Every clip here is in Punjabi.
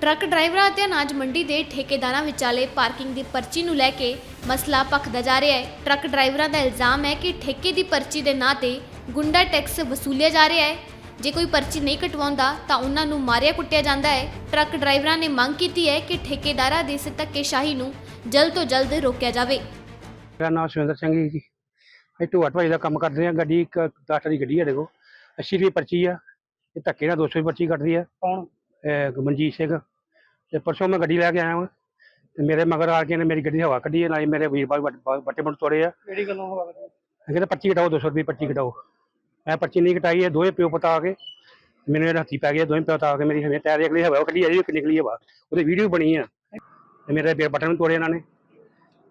ਟਰੱਕ ਡਰਾਈਵਰਾਂ ਅਤੇ ਅਨਾਜ ਮੰਡੀ ਦੇ ਠੇਕੇਦਾਰਾਂ ਵਿਚਾਲੇ ਪਾਰਕਿੰਗ ਦੀ ਪਰਚੀ ਨੂੰ ਲੈ ਕੇ ਮਸਲਾ ਭਖਦਾ ਜਾ ਰਿਹਾ ਹੈ। ਟਰੱਕ ਡਰਾਈਵਰਾਂ ਦਾ ਇਲਜ਼ਾਮ ਹੈ ਕਿ ਠੇਕੇ ਦੀ ਪਰਚੀ ਦੇ ਨਾਂ ਤੇ ਗੁੰਡਾ ਟੈਕਸ ਵਸੂਲਿਆ ਜਾ ਰਿਹਾ ਹੈ। ਜੇ ਕੋਈ ਪਰਚੀ ਨਹੀਂ ਕਟਵਾਉਂਦਾ ਤਾਂ ਉਹਨਾਂ ਨੂੰ ਮਾਰਿਆ ਕੁੱਟਿਆ ਜਾਂਦਾ ਹੈ। ਟਰੱਕ ਡਰਾਈਵਰਾਂ ਨੇ ਮੰਗ ਕੀਤੀ ਹੈ ਕਿ ਠੇਕੇਦਾਰਾਂ ਦੀ ਇਸ ਧੱਕੇਸ਼ਾਹੀ ਨੂੰ ਜਲਦ ਤੋਂ ਜਲਦ ਰੋਕਿਆ ਜਾਵੇ। ਮੇਰਾ ਨਾਮ ਸੁਰਿੰਦਰ ਸਿੰਘ ਜੀ। ਅਸੀਂ ਢੋਆ ਢਵਾਈ ਦਾ ਕੰਮ ਕਰਦੇ ਹਾਂ। ਗੱਡੀ ਇੱਕ ਦਸ ਦੀ ਗੱਡੀ ਹੈ ਸਾਡੇ ਕੋਲ 80 ਰੁਪਏ ਪਰਚੀ ਆ। ਇਹ ਧੱਕੇ ਨਾਲ 200 ਰੁਪਏ ਪਰਚੀ ਕੱਟਦੀ ਆ। ਕੌਣ? ਇਹ ਮਨਜੀਤ ਸਿੰਘ। ਤੇ ਪਰਸੋਂ ਮੈਂ ਗੱਡੀ ਲੈ ਕੇ ਆਇਆ ਹਾਂ ਤੇ ਮੇਰੇ ਮਗਰ ਆ ਕੇ ਨੇ ਮੇਰੀ ਗੱਡੀ ਹਵਾ ਕੱਢੀ ਹੈ ਨਾਲ ਹੀ ਮੇਰੇ ਵੀਰ ਬਾਈ ਬੱਟੇ ਬਣ ਤੋੜੇ ਆ। ਕਿਹੜੀ ਗੱਲੋਂ ਹਵਾ ਕੱਢੀ? ਇਹ ਕਹਿੰਦੇ ਪਰਚੀ ਕਟਾਓ 200 ਰੁਪਏ ਪਰਚੀ ਕਟਾਓ। ਮੈਂ ਪਰਚੀ ਨਹੀਂ ਕਟਾਈ ਇਹ ਦੋਵੇਂ ਪਿਓ ਪਤਾ ਆ ਕੇ ਮੈਨੂੰ ਇਹਦੇ ਹੱਥੀ ਪੈ ਗਿਆ ਦੋਵੇਂ ਪਿਓ ਪਤਾ ਆ ਕੇ ਮੇਰੀ ਹਮੇ ਟਾਇਰ ਅਗਲੀ ਹਵਾ ਕੱਢੀ ਆ ਜੀ ਇੱਕ ਨਿਕਲੀ ਹਵਾ। ਉਹਦੀ ਵੀਡੀਓ ਬਣੀ ਆ। ਤੇ ਮੇਰੇ ਬਟਨ ਵੀ ਤੋੜੇ ਇਹਨਾਂ ਨੇ।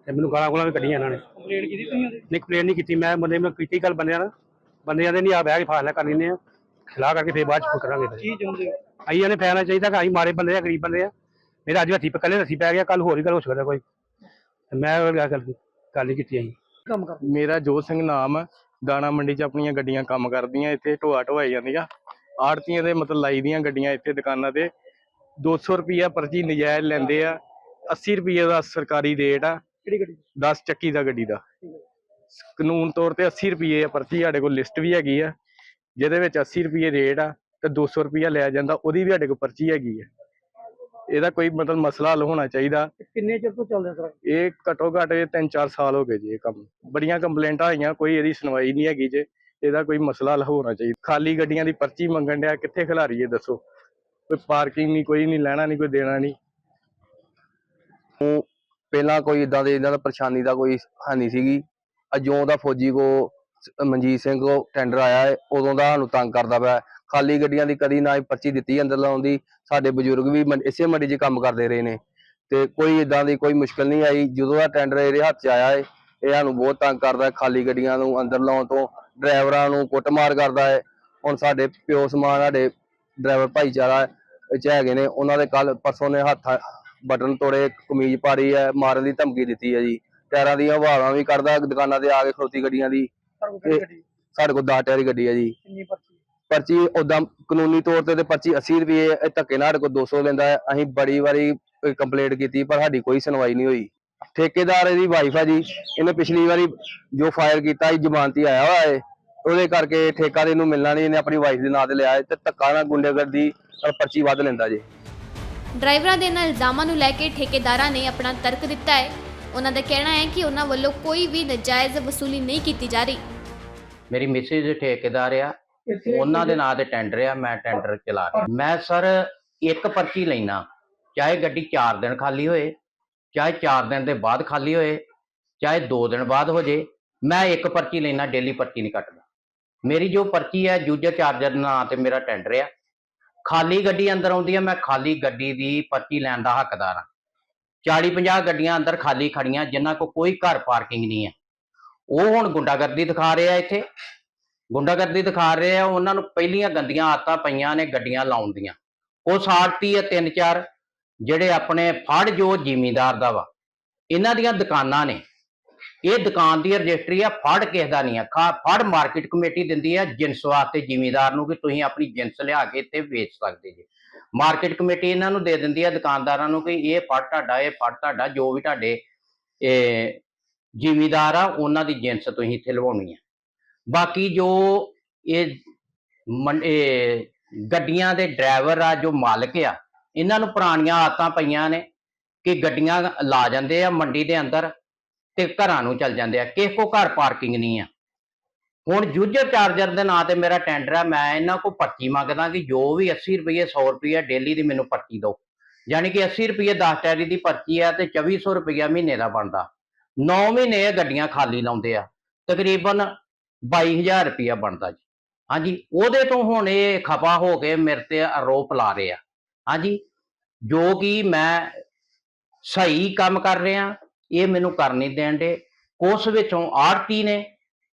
ਤੇ ਮੈਨੂੰ ਗਾਲਾਂ ਗੋਲਾਂ ਵੀ ਕੱਢੀਆਂ ਇਹਨਾਂ ਨੇ। ਕੰਪਲੇਂਟ ਕੀਤੀ ਤੁਸੀਂ ਉਹਦੀ? ਨਹੀਂ ਕੰਪਲੇਨ ਨਹੀਂ ਕੀਤੀ। ਮੈਂ ਬੰਦੇ ਮੈਂ ਕੀਤੀ ਗੱਲ ਬੰਦਿਆਂ ਨਾਲ। ਬੰਦਿਆਂ ਦੇ ਨਹੀਂ ਆ ਬਹਿ ਕੇ ਫਾਸਲਾ ਕਰ ਲੈਂਦੇ ਆ। ਸਲਾਹ ਕਰਕੇ ਫੇਰ ਬਾਅਦ ਚ ਕਰਾਂਗੇ। ਕੀ ਚਾਹੁੰਦੇ ਹੋ? ਆਈਆਂ ਨੇ ਫੈਸਲਾ ਚਾਹੀਦਾ ਕਿ ਅਸੀਂ ਮਾਰੇ ਬੰਦੇ ਆ ਗਰੀਬ ਬੰਦੇ ਆ। ਮੇਰਾ ਅੱਜ ਹੱਥੀ ਕੱਲੇ ਹੱਥੀ ਪੈ ਗਿਆ ਕੱਲ ਹੋਰ ਹੀ ਗੱਲ ਹੋ ਸਕਦਾ ਕੋਈ। ਮੈਂ ਉਹ ਗੱਲ ਗੱਲ ਨਹੀਂ ਕੀਤੀ ਅਸੀਂ। ਕੰਮ ਕਰ। ਮੇਰਾ ਜੋਤ ਸਿੰਘ ਨਾਮ ਹੈ ਦਾਣਾ ਮੰਡੀ 'ਚ ਆਪਣੀਆਂ ਗੱਡੀਆਂ ਕੰਮ ਕਰਦੀਆਂ ਇੱਥੇ ਢੋਆ ਢਵਾਈ ਜਾਂਦੀਆਂ। ਆੜਤੀਆਂ ਦੇ ਮਤਲਬ ਲਾਈ ਦੀਆਂ ਗੱਡੀਆਂ ਇੱਥੇ ਦੁਕਾਨਾਂ ਤੇ। 200 ਰੁਪਈਆ ਪਰਚੀ ਨਜਾਇਜ਼ ਲੈਂਦੇ ਆ। 80 ਰੁਪਈਏ ਦਾ ਸਰਕਾਰੀ ਰੇਟ ਆ। ਕਿਹੜੀ ਗੱਡੀ? 10 ਚੱਕੀ ਦਾ ਗੱਡੀ ਦਾ। ਕਾਨੂੰਨ ਤੌਰ ਤੇ 80 ਰੁਪਈਏ ਆ ਪਰਚੀ ਸਾਡੇ ਕੋਲ ਲਿਸਟ ਵੀ ਹੈਗੀ ਆ। ਜਿਹਦੇ ਵਿੱਚ 80 ਰੁਪਈਏ ਰੇਟ ਆ ਤੇ 200 ਰੁਪਈਆ ਲਿਆ ਜਾਂਦਾ ਉਹਦੀ ਵੀ ਸਾਡੇ ਕੋਲ ਪਰਚੀ ਹੈਗੀ ਆ। ਇਹਦਾ ਕੋਈ ਮਤਲਬ ਮਸਲਾ ਹੱਲ ਹੋਣਾ ਚਾਹੀਦਾ। ਕਿੰਨੇ ਚਿਰ ਤੋਂ ਚੱਲਦੇ ਸਰ? ਇਹ ਘੱਟੋ ਘੱਟ ਇਹ ਤਿੰਨ ਚਾਰ ਸਾਲ ਹੋ ਗਏ ਜੀ ਇਹ ਕੰਮ। ਬੜੀਆਂ ਕੰਪਲੇਂਟਾਂ ਆਈਆਂ ਕੋਈ ਇਹਦੀ ਸੁਣਵਾਈ ਨਹੀਂ ਹੈਗੀ ਜੇ। ਇਹਦਾ ਕੋਈ ਮਸਲਾ ਹੱਲ ਹੋਣਾ ਚਾਹੀਦਾ। ਖਾਲੀ ਗੱਡੀਆਂ ਦੀ ਪਰਚੀ ਮੰਗਣ ਡਿਆ ਕਿੱਥੇ ਖਿਲਾਰੀਏ ਦੱਸੋ? ਕੋਈ ਪਾਰਕਿੰਗ ਨਹੀਂ ਕੋਈ ਨਹੀਂ ਲੈਣਾ ਨਹੀਂ ਕੋਈ ਦੇਣਾ ਨਹੀਂ। ਨੂੰ ਪਹਿਲਾਂ ਕੋਈ ਇਦਾਂ ਦੇ ਇਹਨਾਂ ਦਾ ਪਰੇਸ਼ਾਨੀ ਦਾ ਕੋਈ ਹਾਨੀ ਸੀਗੀ। ਅਜੋਂ ਦਾ ਫੌਜੀ ਕੋ ਮਨਜੀਤ ਸਿੰਘ ਕੋ ਟੈਂਡਰ ਆਇਆ ਹੈ ਉਦੋਂ ਦਾ ਸਾਨੂੰ ਤੰਗ ਕਰਦਾ ਪਿਆ। ਖਾਲੀ ਗੱਡੀਆਂ ਦੀ ਕਦੀ ਨਾ ਹੀ ਪਰਚੀ ਦਿੱਤੀ ਅੰਦਰ ਲਾਉਣ ਦੀ। ਸਾਡੇ ਬਜ਼ੁਰਗ ਵੀ ਇਸੇ ਮੰਡੀ 'ਚ ਕੰਮ ਕਰਦੇ ਰਹੇ ਨੇ। ਤੇ ਕੋਈ ਇਦਾਂ ਦੀ ਕੋਈ ਮੁਸ਼ਕਲ ਨਹੀਂ ਆਈ। ਜਦੋਂ ਦਾ ਟੈਂਡਰ ਇਹਦੇ ਹੱਥ 'ਚ ਆਇਆ ਹੈ ਇਹ ਸਾਨੂੰ ਬਹੁਤ ਤੰਗ ਕਰਦਾ ਖਾਲੀ ਗੱਡੀਆਂ ਨੂੰ ਅੰਦਰ ਲਾਉਣ ਤੋਂ ਡਰਾਈਵਰਾਂ ਨੂੰ ਕੁੱਟਮਾਰ ਕਰਦਾ ਹੈ ਹੁਣ ਸਾਡੇ ਪਿਓ ਸਮਾਨ ਸਾਡੇ ਡਰਾਈਵਰ ਭਾਈਚਾਰਾ ਵਿੱਚ ਹੈਗੇ ਨੇ। ਉਹਨਾਂ ਦੇ ਕੱਲ ਪਰਸੋਂ ਨੇ ਹੱਥ ਬਟਨ ਤੋੜੇ ਕਮੀਜ਼ ਪਾੜੀ ਹੈ ਮਾਰਨ ਦੀ ਧਮਕੀ ਦਿੱਤੀ ਹੈ ਜੀ। ਟਾਇਰਾਂ ਦੀਆਂ ਹਵਾਵਾਂ ਵੀ ਕੱਢਦਾ ਦੁਕਾਨਾਂ ਤੇ ਆ ਕੇ ਖਲੋਤੀ ਗੱਡੀਆਂ ਦੀ। ਸਾਡੇ ਕੋਲ 10 ਟਾਇਰ ਦੀ ਗੱਡੀ ਹੈ ਜੀ। ਪਰਚੀ ਉਦਾਂ ਕਾਨੂੰਨੀ ਤੌਰ ਤੇ ਤੇ ਪਰਚੀ 80 ਰੁਪਏ ਹੈ, ਇਹ ਧੱਕੇ ਨਾਲ ਸਾਡੇ ਕੋਲ 200 ਲੈਂਦਾ ਹੈ। ਅਸੀਂ ਬੜੀ ਵਾਰੀ ਕੰਪਲੇਂਟ ਕੀਤੀ ਪਰ ਸਾਡੀ ਕੋਈ ਸੁਣਵਾਈ ਨਹੀਂ ਹੋਈ। ਠੇਕੇਦਾਰ ਇਹਦੀ ਵਾਈਫ ਹੈ ਜੀ ਇਹਨੇ ਪਿਛਲੀ ਵਾਰੀ ਜੋ ਫਾਇਰ ਕੀਤਾ ਸੀ ਜ਼ਮਾਨਤੀ ਆਇਆ ਹੋਇਆ ਹੈ ਉਹਦੇ ਕਰਕੇ ਠੇਕਾ ਦੇ ਨੂੰ ਮਿਲਣਾ ਨਹੀਂ ਇਹਨੇ ਆਪਣੀ ਵਾਈਫ ਦੇ ਨਾਂ ਤੇ ਲਿਆ ਹੈ ਤੇ ਧੱਕਾ ਨਾਲ ਗੁੰਡੇਗਰਦੀ ਨਾਲ ਪਰਚੀ ਵੱਧ ਲੈਂਦਾ ਜੀ। ਡਰਾਈਵਰਾਂ ਦੇ ਨਾਲ ਇਲਜ਼ਾਮਾਂ ਨੂੰ ਲੈ ਕੇ ਠੇਕੇਦਾਰਾਂ ਨੇ ਆਪਣਾ ਤਰਕ ਦਿੱਤਾ ਹੈ ਉਹਨਾਂ ਦਾ ਕਹਿਣਾ ਹੈ ਕਿ ਉਹਨਾਂ ਵੱਲੋਂ ਕੋਈ ਵੀ ਨਜਾਇਜ਼ ਵਸੂਲੀ ਨਹੀਂ ਕੀਤੀ ਜਾ ਰਹੀ। ਮੇਰੀ ਮਿਸਿਸ ਠੇਕੇਦਾਰ ਆ ਉਹਨਾਂ ਦੇ ਨਾਂ ਤੇ ਟੈਂਡਰ ਆ ਮੈਂ ਟੈਂਡਰ ਚਲਾ ਰਿਹਾ ਮੈਂ ਸਰ ਇੱਕ ਪਰਚੀ ਲੈਣਾ ਚਾਹੇ ਗੱਡੀ 4 ਦਿਨ ਖਾਲੀ ਹੋਏ ਚਾਹੇ 4 ਦਿਨ ਦੇ ਬਾਅਦ ਖਾਲੀ ਹੋਏ ਚਾਹੇ 2 ਦਿਨ ਬਾਅਦ ਹੋ ਜੇ ਮੈਂ ਇੱਕ ਪਰਚੀ ਲੈਣਾ ਡੇਲੀ ਪਰਚੀ ਨਹੀਂ ਕੱਟਦਾ। ਮੇਰੀ ਜੋ ਪਰਚੀ ਹੈ ਯੂਜ਼ਰ ਚਾਰਜਰ ਨਾਂ ਤੇ ਮੇਰਾ ਟੈਂਡਰ ਆ। ਖਾਲੀ ਗੱਡੀ ਅੰਦਰ ਆਉਂਦੀ ਹੈ ਮੈਂ ਖਾਲੀ ਗੱਡੀ ਦੀ ਪਰਚੀ ਲੈਣ ਦਾ ਹੱਕਦਾਰ ਹਾਂ 40 50 ਗੱਡੀਆਂ ਅੰਦਰ ਖਾਲੀ ਖੜੀਆਂ ਜਿਨ੍ਹਾਂ ਕੋ ਕੋਈ ਘਰ ਪਾਰਕਿੰਗ ਨਹੀਂ ਹੈ ਉਹ ਹੁਣ ਗੁੰਡਾਗਰਦੀ ਦਿਖਾ ਰਹੇ ਆ ਇੱਥੇ। ਗੁੰਡਾਗਰਦੀ ਦਿਖਾ ਰਹੇ ਆ, ਉਹਨਾਂ ਨੂੰ ਪਹਿਲੀਆਂ ਗੰਦੀਆਂ ਆਦਤਾਂ ਪਈਆਂ ਨੇ ਗੱਡੀਆਂ ਲਾਉਣ ਦੀਆਂ। ਉਹ ਸਾੜਤੀ ਆ, ਤਿੰਨ ਚਾਰ, ਜਿਹੜੇ ਆਪਣੇ ਫੜ ਜੋ ਜ਼ਿਮੀਂਦਾਰ ਦਾ ਵਾ। ਇਹਨਾਂ ਦੀਆਂ ਦੁਕਾਨਾਂ ਨੇ। ਇਹ ਦੁਕਾਨ ਦੀ ਰਜਿਸਟਰੀ ਆ, ਫੜ ਕਿਸੇ ਦਾ ਨਹੀਂ ਆ। ਫੜ ਮਾਰਕੀਟ ਕਮੇਟੀ ਦਿੰਦੀ ਆ ਜਿੰਸ ਵਾਸਤੇ ਜ਼ਿਮੀਂਦਾਰ ਨੂੰ ਕਿ ਤੁਸੀਂ ਆਪਣੀ ਜਿੰਸ ਲਿਆ ਕੇ ਇੱਥੇ ਵੇਚ ਸਕਦੇ ਜੇ। ਮਾਰਕੀਟ ਕਮੇਟੀ ਇਹਨਾਂ ਨੂੰ ਦੇ ਦਿੰਦੀ ਆ ਦੁਕਾਨਦਾਰਾਂ ਨੂੰ ਕਿ ਇਹ ਫੜ ਤੁਹਾਡਾ, ਇਹ ਫੜ ਤੁਹਾਡਾ, ਜੋ ਵੀ ਤੁਹਾਡੇ, ਇਹ ਜ਼ਿਮੀਂਦਾਰ ਆ, ਉਹਨਾਂ ਦੀ ਜਿੰਸ ਤੁਸੀਂ ਇੱਥੇ ਲਵਾਉਣੀ ਆ। ਬਾਕੀ ਜੋ ਇਹ ਗੱਡੀਆਂ ਦੇ ਡਰਾਈਵਰ ਆ, ਜੋ ਮਾਲਕ ਆ, ਇਹਨਾਂ ਨੂੰ ਪੁਰਾਣੀਆਂ ਆਦਤਾਂ ਪਈਆਂ ਨੇ ਕਿ ਗੱਡੀਆਂ ਲਾ ਜਾਂਦੇ ਆ ਮੰਡੀ ਦੇ ਅੰਦਰ ਤੇ ਘਰਾਂ ਨੂੰ ਚੱਲ ਜਾਂਦੇ ਆ। ਕਿਸੇ ਕੋ ਘਰ ਪਾਰਕਿੰਗ ਨਹੀਂ ਆ। ਹੁਣ ਯੂਜ਼ਰ ਚਾਰਜਰ ਦੇ ਨਾਂ ਤੇ ਮੇਰਾ ਟੈਂਡਰ ਆ, ਮੈਂ ਇਹਨਾਂ ਕੋ ਪਰਚੀ ਮੰਗਦਾ ਕਿ ਜੋ ਵੀ 80 ਰੁਪਏ 100 ਰੁਪਏ ਡੇਲੀ ਦੀ ਮੈਨੂੰ ਪਰਚੀ ਦਿਓ। ਯਾਨੀ ਕਿ 80 ਰੁਪਏ 10 ਟੈਰੀ ਦੀ ਪਰਚੀ ਆ ਤੇ 2400 ਰੁਪਏ ਮਹੀਨੇ ਦਾ ਬਣਦਾ। 9 ਮਹੀਨੇ ਇਹ ਗੱਡੀਆਂ ਖਾਲੀ ਲਾਉਂਦੇ ਆ। ਤਕਰੀਬਨ 22000 ਰੁਪਇਆ ਬਣਦਾ ਜੀ। ਹਾਂਜੀ, ਉਹਦੇ ਤੋਂ ਹੁਣ ਇਹ ਖਪਾ ਹੋ ਕੇ ਮੇਰੇ ਤੇ ਆਰੋਪ ਲਾ ਰਹੇ ਆ। ਹਾਂਜੀ, ਜੋ ਕਿ ਮੈਂ ਸਹੀ ਕੰਮ ਕਰ ਰਿਹਾ, ਇਹ ਮੈਨੂੰ ਕਰ ਨਹੀਂ ਦੇਣ ਦੇ। ਕੁਛ ਵਿੱਚੋਂ ਆੜਤੀ ਨੇ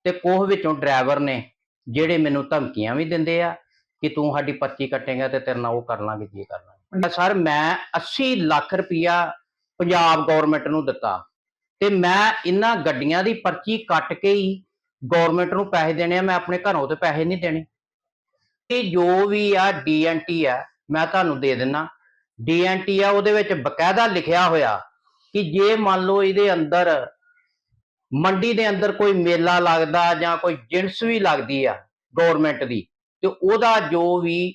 ਤੇ ਕੁਛ ਵਿੱਚੋਂ ਡਰਾਈਵਰ ਨੇ, ਜਿਹੜੇ ਮੈਨੂੰ ਧਮਕੀਆਂ ਵੀ ਦਿੰਦੇ ਆ ਕਿ ਤੂੰ ਸਾਡੀ ਪਰਚੀ ਕੱਟੇਗਾ ਤੇ ਤੇਰੇ ਨਾਲ ਉਹ ਕਰ ਲਾਂਗੇ, ਜੀ ਕਰ ਲਾਂਗੇ। ਸਰ, ਮੈਂ 80 ਲੱਖ ਰੁਪਇਆ ਪੰਜਾਬ ਗਵਰਨਮੈਂਟ ਨੂੰ ਦਿੱਤਾ ਤੇ ਮੈਂ ਇਹਨਾਂ ਗੱਡੀਆਂ ਦੀ ਪਰਚੀ ਕੱਟ ਕੇ ਹੀ ਗਵਰਨਮੈਂਟ ਨੂੰ ਪੈਸੇ ਦੇਣੇ ਆ, ਮੈਂ ਆਪਣੇ ਘਰੋਂ ਤੇ ਪੈਸੇ ਨਹੀਂ ਦੇਣੇ। ਇਹ ਜੋ ਵੀ ਆ ਡੀਐਨਟੀ ਆ, ਮੈਂ ਤੁਹਾਨੂੰ ਦੇ ਦਿੰਨਾ। ਡੀਐਨਟੀ ਆ, ਉਹਦੇ ਵਿੱਚ ਬਕਾਇਦਾ ਲਿਖਿਆ ਹੋਇਆ ਕਿ ਜੇ ਮੰਨ ਲਓ ਇਹਦੇ ਅੰਦਰ, ਮੰਡੀ ਦੇ ਅੰਦਰ ਕੋਈ ਮੇਲਾ ਲੱਗਦਾ ਜਾਂ ਕੋਈ ਜਿਣਸ ਵੀ ਲੱਗਦੀ ਆ ਗਵਰਨਮੈਂਟ ਦੀ, ਤੇ ਉਹਦਾ ਜੋ ਵੀ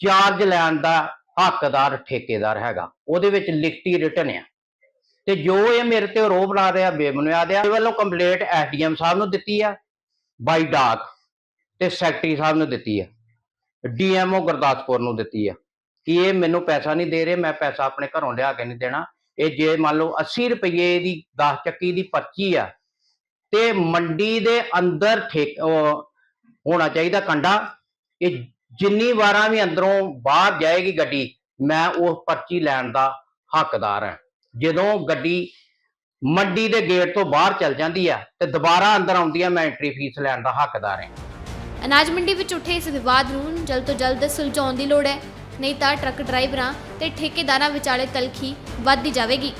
ਚਾਰਜ ਲੈਣ ਦਾ ਹੱਕਦਾਰ, ਠੇਕੇਦਾਰ ਹੈਗਾ, ਉਹਦੇ ਵਿੱਚ ਲਿਖਤੀ ਰਿਟਨ ਆ। ਤੇ ਜੋ ਇਹ ਮੇਰੇ ਤੇ ਆਰੋਪ ਲਾ ਰਿਹਾ ਬੇਬੁਨਿਆਦ ਆ ਇਹਦੇ ਵੱਲੋਂ ਕੰਪਲੇਂਟ ਐਸਡੀਐਮ ਸਾਹਿਬ ਨੂੰ ਦਿੱਤੀ ਆ, ਬਾਈ ਡਾਕ ਤੇ ਸੈਕਟਰੀ ਸਾਹਿਬ ਨੂੰ ਦਿੱਤੀ ਆ ਡੀਐਮਓ ਗੁਰਦਾਸਪੁਰ ਨੂੰ ਦਿੱਤੀ ਆ, ਕਿ ਇਹ ਮੈਨੂੰ ਪੈਸਾ ਨਹੀਂ ਦੇ ਰਹੇ, ਮੈਂ ਪੈਸਾ ਆਪਣੇ ਘਰੋਂ ਲਿਆ ਕੇ ਨਹੀਂ ਦੇਣਾ, ਇਹ ਜੇ ਮੰਨ ਲਓ 80 ਰੁਪਏ ਦੀ 10 ਚੱਕੀ ਦੀ ਪਰਚੀ ਆ, ਤੇ ਮੰਡੀ ਦੇ ਅੰਦਰ ਹੋਣਾ ਚਾਹੀਦਾ ਕੰਡਾ, ਇਹ ਜਿੰਨੀ ਵਾਰਾਂ ਵੀ ਅੰਦਰੋਂ ਬਾਹਰ ਜਾਏਗੀ ਗੱਡੀ, ਮੈਂ ਉਹ ਪਰਚੀ ਲੈਣ ਦਾ ਹੱਕਦਾਰ ਹਾਂ। ਜਦੋਂ ਗੱਡੀ ਮੰਡੀ ਦੇ ਗੇਟ ਤੋਂ ਬਾਹਰ ਚੱਲ ਜਾਂਦੀ ਆ ਤੇ ਦੁਬਾਰਾ ਅੰਦਰ ਆਉਂਦੀ ਆ, ਮੈਂ ਐਂਟਰੀ ਫੀਸ ਲੈਣ ਦਾ ਹੱਕਦਾਰ ਹਾਂ। ਅਨਾਜ ਮੰਡੀ ਵਿੱਚ ਉੱਠੇ ਇਸ ਵਿਵਾਦ ਨੂੰ ਜਲਦ ਤੋਂ ਜਲਦ ਸੁਲਝਾਉਣ ਦੀ ਲੋੜ ਹੈ। ਨਹੀਂ ਤਾਂ ਟਰੱਕ ਡਰਾਈਵਰਾਂ ਤੇ ਠੇਕੇਦਾਰਾਂ ਵਿਚਾਲੇ ਤਲਖੀ ਵੱਧਦੀ ਜਾਵੇਗੀ।